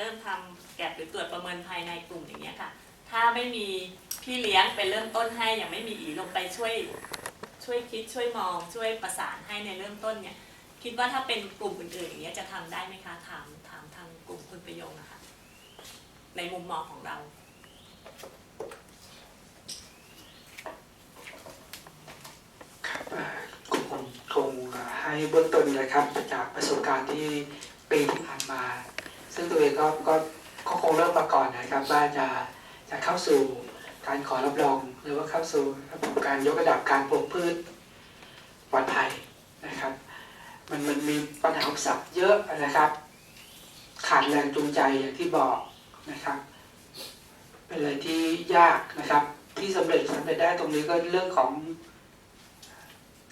เริ่มทำแกะหรือตรวจประเมินภายในกลุ่มอย่างเงี้ยค่ะ ถ้าไม่มีพี่เลี้ยงไปเริ่มต้นให้อย่างไม่มีอีลงไปช่วยช่วยคิดช่วยมองช่วยประสานให้ในเริ่มต้นเนี่ยคิดว่าถ้าเป็นกลุ่มอื่นๆอย่างเงี้ยจะทำได้ไหมคะถามถามทางกลุ่มคุณประโยงนะคะในมุมมองของเราครับเอ่อคงคงคงให้เบื้องต้นนะครับจากประสบการณ์ที่ปีที่ผ่านมา ซึ่งตัวเองก็ก็ก็คงเริ่มมาก่อนนะครับว่าจะจะเข้าสู่การขอรับรองหรือว่าเข้าสู่ระบบการยกระดับการปลูกพืชปลอดภัยนะครับ มันมันมีปัญหาอุปสรรคเยอะนะครับ ขาดแรงจูงใจอย่างที่บอกนะครับ เป็นอะไรที่ยากนะครับ ที่สำเร็จสำเร็จได้ตรงนี้ก็เรื่องของ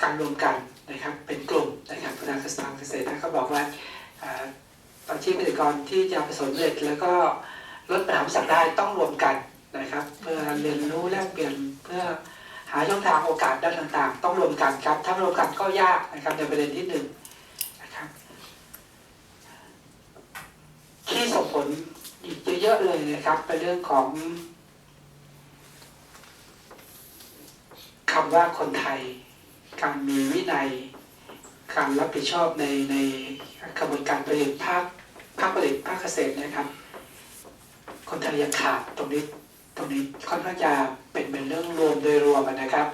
การรวมกันนะครับ เป็นกลุ่มนะครับพนักงานเกษตรนะเขาบอกว่า ชีพเกษตรกรที่จะประสบความสำเร็จ แล้วก็ลดปัญหาอุปสรรคได้ต้องรวมกันนะครับ เพื่อเรียนรู้แลกเปลี่ยนเพื่อหาช่องทางโอกาสด้านต่าง ๆ ต้องรวมกันครับ ถ้าไม่รวมกันก็ยากนะครับในประเด็นที่หนึ่งนะครับที่ส่งผลอีกเยอะๆเลยนะครับเป็นเรื่องของคำว่าคนไทย การมีวินัย การรับผิดชอบในในกระบวนการผลิตภาค ภาคผลิตภาคเกษตรนะครับ คนไทยยังขาดตรงนี้ตรงนี้ค่อนข้างจะเป็นเป็นเรื่องรวมโดยรวมนะครับ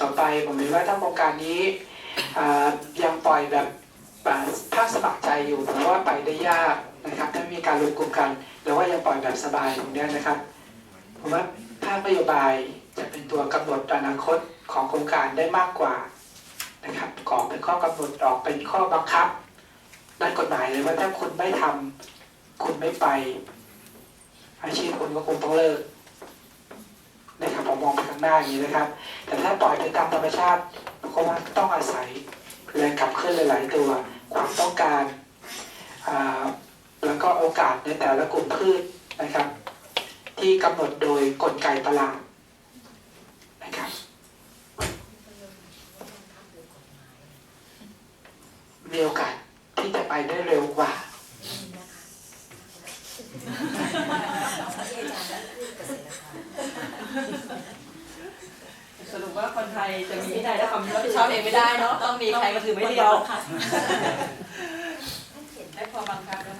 ต่อไปผมเห็นว่าถ้าโครงการนี้ยังปล่อยแบบภาคสมัครใจอยู่เพราะว่าไปได้ยากนะครับถ้ามีการรวมกลุ่มกันแต่ว่ายังปล่อยแบบสบายตรงนี้นะครับผมว่าภาคนโยบายจะเป็นตัวกำหนดอนาคตของโครงการได้มากกว่านะครับกรอเป็นข้อกำหนดออกเป็นข้อบังคับ ด้านกฎหมายเลยว่าถ้าคุณไม่ทำคุณไม่ไป อาชีพคุณก็คงต้องเลิกนะครับผมมองไปข้างหน้าอย่างนี้นะครับ แต่ถ้าปล่อยไปตามธรรมชาติก็ว่าต้องอาศัยแรงขับเคลื่อนหลาย ๆ ตัว ความต้องการแล้วก็โอกาสในแต่ละกลุ่มพืชนะครับ ที่กำหนดโดยกลไกตลาดนะครับ มีโอกาสที่จะ ไปได้เร็วกว่าสรุปว่าคนไทยจะมีวินัยและความรับผิดชอบเองไม่ได้เนาะต้องมีใครมาถือไม่เดียวให้พอบังคับแล้ว